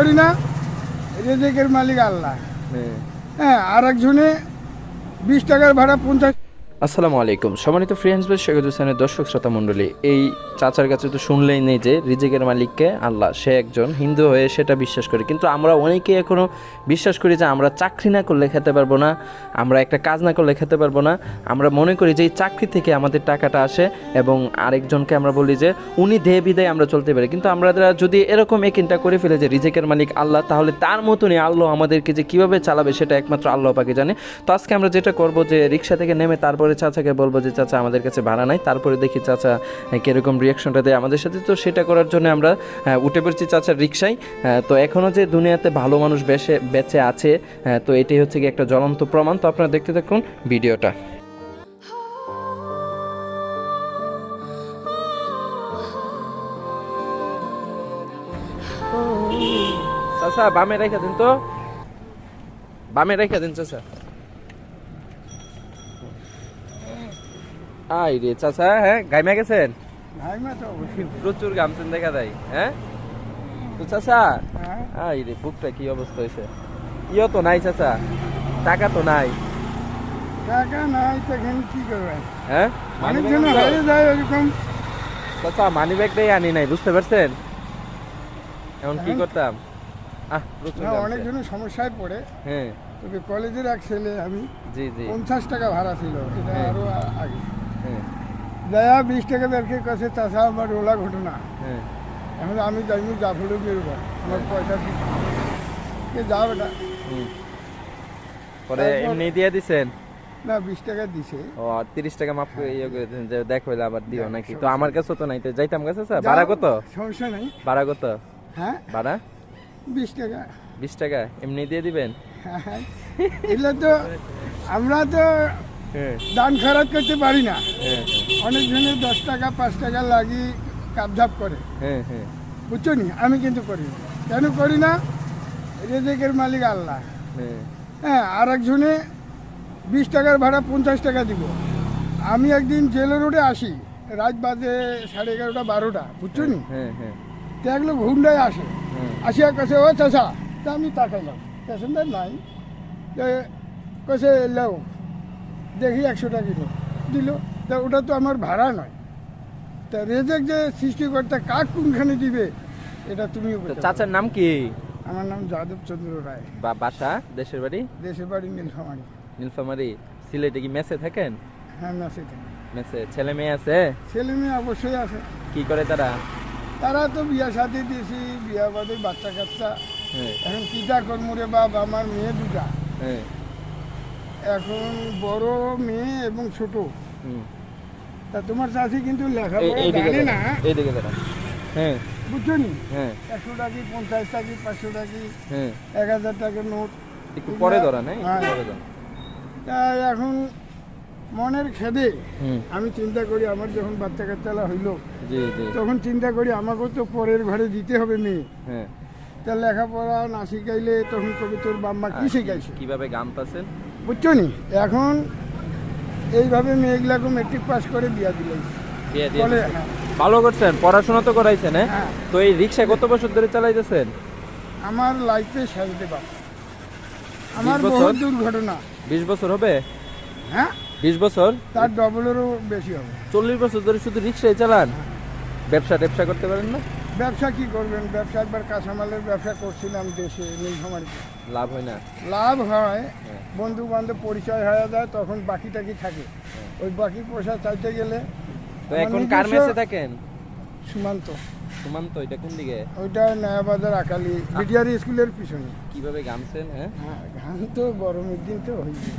করি না রেজেকের মালিক আল্লাহ। হ্যাঁ। হ্যাঁ আর একজনে বিশ টাকার ভাড়া পঞ্চাশ আসসালামু আলাইকুম। সম্মানিত ফ্রেন্ডস বেশ শেখ হোসেনের দর্শক শ্রোতা মণ্ডলী। এই চাচার কাছে তো শুনলেই নেই যে রিজিকের মালিককে আল্লাহ, সে একজন হিন্দু হয়ে সেটা বিশ্বাস করি। কিন্তু আমরা অনেকেই এখনও বিশ্বাস করি যে আমরা চাকরি না করলে খেতে পারব না, আমরা একটা কাজ না করলে খেতে পারব না। আমরা মনে করি যে এই চাকরি থেকে আমাদের টাকাটা আসে এবং আরেকজনকে আমরা বলি যে উনি দেহে বিদায় আমরা চলতে পারি। কিন্তু আমরা যদি এরকম একিনটা করে ফেলে যে রিজিকের মালিক আল্লাহ, তাহলে তার মতনই আল্লাহ আমাদেরকে যে কীভাবে চালাবে সেটা একমাত্র আল্লাহ পাকে জানে। তো আজকে আমরা যেটা করব যে রিক্সা থেকে নেমে তারপরে চাচাকে বলব যে, চাচা, আমাদের কাছে ভাড়া নাই। তারপরে দেখি চাচা কীরকম রিয়াকশনটা দেয় আমাদের সাথে। তো সেটা করার জন্য আমরা উঠে পড়ছি চাচার রিক্সায় তো এখনও যে দুনিয়াতে ভালো মানুষ বেঁচে বেঁচে আছে তো এটাই হচ্ছে কি একটা জ্বলন্ত প্রমাণ। তো আপনারা দেখতে থাকুন ভিডিওটা। চাচা, বামে রেখে দিন তো। বামে রেখে দিন, চাচা। আই রে চাচা হ্যাঁ গাইমা গেছেন। প্রচুর গামছেন দেখা যায় হ্যাঁ? তো চাচা হ্যাঁ। আই রে বুকটা কি অবস্থা হয়েছে? ইও তো নাই চাচা টাকা তো নাই। টাকা নাই তখন কি করবেন হ্যাঁ? মানি অনেকজন হয়ে যায় ওরকম। চাচা মানি ব্যাগটাই আনি নাই বুঝতে পারছেন? এখন কি হ্যাঁ। করতাম? আহ প্রচুর না গামছে। সমস্যায় পড়ে। হ্যাঁ। তবে কলেজের এক ছেলে আমি জি জি। পঞ্চাশ টাকা ভাড়া ছিল এটা হ্যাঁ। আরও আগে। হ্যাঁ দয়া বিশ টাকা বেরকে কাছে চাষা আমার ওলা ঘটনা। হ্যাঁ। এখন আমি যাইনি জাফরও বেরোবো। আমার পয়সা দিচ্ছি কে এটা। হুম। পরে এমনি দিয়ে দিছেন? না বিশ টাকা দিছে। ও তিরিশ টাকা মাফ করে ইয়ে করে দিয়েছেন যে দেখো আবার দিও নাকি? তো আমার কাছে তো নাই তো যাইতাম কাছে স্যার? ভাড়া কত? সমস্যা নাই। ভাড়া কত? হ্যাঁ? ভাড়া? বিশ টাকা। বিশ টাকা? এমনি দিয়ে দিবেন? হ্যাঁ এগুলো তো আমরা তো হ্যাঁ দান খরচ করতে পারি না। হ্যাঁ অনেক জনের দশ টাকা পাঁচ টাকা লাগি কাপঝাপ করে। হ্যাঁ হ্যাঁ। বুঝছ নি? আমি কিন্তু করি কেন করি না? রেজেকের মালিক আল্লাহ। হ্যাঁ। হ্যাঁ আর একজনে বিশ টাকার ভাড়া পঞ্চাশ টাকা দিব। আমি একদিন জেলে রোডে আসি। রাত বাজে সাড়ে এগারোটা বারোটা। বুঝছ নি? হ্যাঁ হ্যাঁ দেখল ঘুমটাই আসে। হ্যাঁ। আসিয়া কাছে ও চাষা তা আমি তাকাইলাম। প্যাসেঞ্জার নাই। কাছে লেও। দেখি একশো টাকা দিল দিল। তা ওটা তো আমার ভাড়া নয়। তা রেজেক যে সৃষ্টিকর্তা কাক কোনখানে দিবে এটা তুমিও তো বলতে পারো। চাচার নাম কি? আমার নাম যাদব চন্দ্র রায়। বা বাসা? দেশের বাড়ি? দেশের বাড়ি নীলফামারি। নীলফামারি। সিলেটে কি মেসে থাকেন? হ্যাঁ মেসে থেকে। মেসে। ছেলে মেয়ে আছে? ছেলে মেয়ে অবশ্যই আছে। কি করে তারা? তারা তো বিয়া সাথে দিয়েছি বিয়া বাদে বাচ্চা কাচ্চা। হ্যাঁ। এখন কিটা কর্মরে বাপ আমার মেয়ে দুটা। হ্যাঁ। এখন বড় মেয়ে এবং ছোট। তা তোমার চাষি কিন্তু লেখাপড়া জানে না। এইদিকে দাঁড়ান হ্যাঁ। বুঝছ নি? হ্যাঁ। একশো টাকি পঞ্চাশ টাকি পাঁচশো টাকি হ্যাঁ। এক হাজার টাকার নোট। একটু পরে ধরা নেই? হ্যাঁ। তাই এখন মনের খেদে আমি চিন্তা করি আমার যখন বাচ্চা কাচ্চালা হইল তখন চিন্তা করি আমাকেও তো পরের ঘরে দিতে হবে মেয়ে। হ্যাঁ। তা লেখাপড়া না শিখাইলে তখন কবি তোর বাম্মা কি শিখাইছে? কীভাবে গান পাচ্ছেন বুঝছ নি? এখন এইভাবে মেয়েগুলাকে মেট্রিক পাস করে বিয়া দিলাই দিয়ে দিয়ে বলে দিছেন। হ্যাঁ, ভালো করছেন পড়াশোনা তো করাইছেন হ্যাঁ? হ্যাঁ। তো এই রিক্সা কত বছর ধরে চালাইতেছেন? আমার লাইফে সাজতে পার আমার? বহুত দুর্ঘটনা। বিশ বছর হবে? হ্যাঁ। বিশ বছর? তার ডবলেরও বেশি হবে। চল্লিশ বছর ধরে শুধু রিক্সায় চালান? ব্যবসা ব্যবসা করতে পারেন না? ব্যবসা কি করবেন? ব্যবসা একবার কাঁচামালের ব্যবসা করছিলাম দেশে নীলফামারিতে লাভ হয় না? লাভ হয় হ্যাঁ। বন্ধু বান্ধব পরিচয় হয়ে যায় তখন বাকি টাকি থাকে? ওই বাকি পয়সা চাইতে গেলে তো এখন কার মেসে থাকেন? সীমান্ত। সুমান্ত এটা কোন দিকে? ওইটা নয়াবাজার আকালি বিডিআর স্কুলের পিছনে। কীভাবে গামছেন হ্যাঁ? হ্যাঁ ধান তো গরমের দিন তো হয়েছে।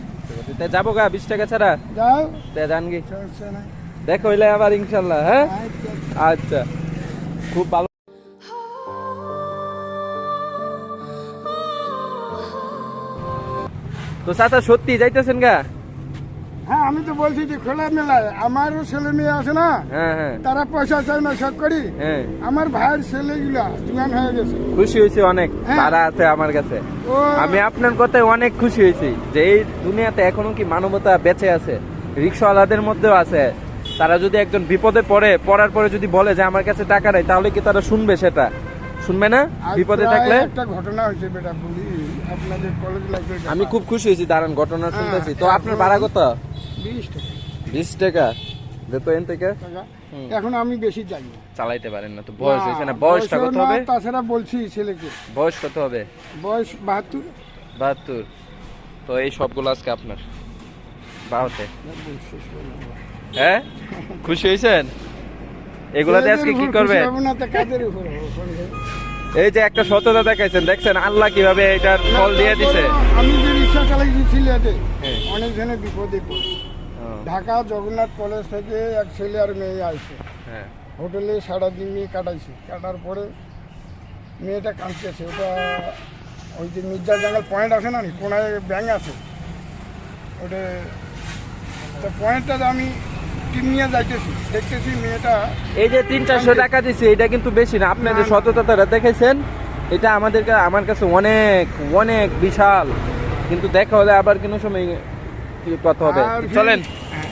তা যাব গা বিশ টাকা ছাড়া। যাও। তা জান গে সমস্যা নাই। দেখো হইলে আবার ইনশাল্লাহ হ্যাঁ? আচ্ছা। আচ্ছা। খুব ভালো তো চাচা সত্যি যাইতেছেন গা? হ্যাঁ আমি তো বলছি যে খোলা মেলায় আমারও ছেলে মেয়ে আছে না হ্যাঁ হ্যাঁ। তারা পয়সা চায় না সব করি। হ্যাঁ। আমার ভাইয়ের ছেলেগুলা জুয়ান হয়ে গেছে। খুশি হয়েছে অনেক। তারা আছে আমার কাছে। আমি আপনার কথায় অনেক খুশি হয়েছি যে এই দুনিয়াতে এখনও কি মানবতা বেঁচে আছে? রিক্সাওয়ালাদের মধ্যেও আছে। তারা যদি একজন বিপদে পড়ে পড়ার পরে যদি বলে যে আমার কাছে টাকা নেই তাহলে কি তারা শুনবে সেটা? শুনবে না? বিপদে থাকলে? একটা ঘটনা হয়েছে বেটা বলি আপনাদের কলেজ লাইফের আমি খুব খুশি হয়েছি দাঁড়ান ঘটনা হ্যাঁ, শুনতেছি। তো আপনার ভাড়া কত? বিশ টাকা। বিশ টাকা? যেত এন থেকে। এখন আমি বেশি চাই চালাইতে পারেন না তো বয়স হয়েছে না বয়সটা কত হবে? তাছাড়া বলছি ছেলেকে। বয়স কত হবে? বয়স বাহাত্তর। বাহাত্তর। তো এই সবগুলো আজকে আপনার। বাহতে হ্যাঁ? খুশি হয়েছেন? এগুলাতে আজকে কি করবেন? এই যে একটা সততা দেখাইছেন দেখছেন? আল্লাহ কীভাবে এটার ফল দিয়ে দিছে? আমি যে রিক্সা চালাইছি সিলেটে হ্যাঁ। অনেক জনে বিপদে পড়ে। ঢাকা জগন্নাথ কলেজ থেকে এক ছেলে আর মেয়ে আসছে হ্যাঁ। হোটেলে সারাদিন নিয়ে কাটাইছে। কাটার পরে মেয়েটা কাঁদতেছে। ওটা ওই যে মির্জা জাঙ্গাল পয়েন্ট আছে না কোনায় ব্যাংক আছে। ওটা তো পয়েন্টটা আমি টিম নিয়ে যাইতেছি দেখতেছি মেয়েটা এই যে তিন চারশো টাকা দিছি এটা কিন্তু বেশি না। আপনি যে। সততাটা দেখেছেন এটা আমাদের আমার কাছে অনেক অনেক বিশাল। কিন্তু দেখা হলে আবার কোনো সময় কি কথা হবে? চলেন। হ্যাঁ,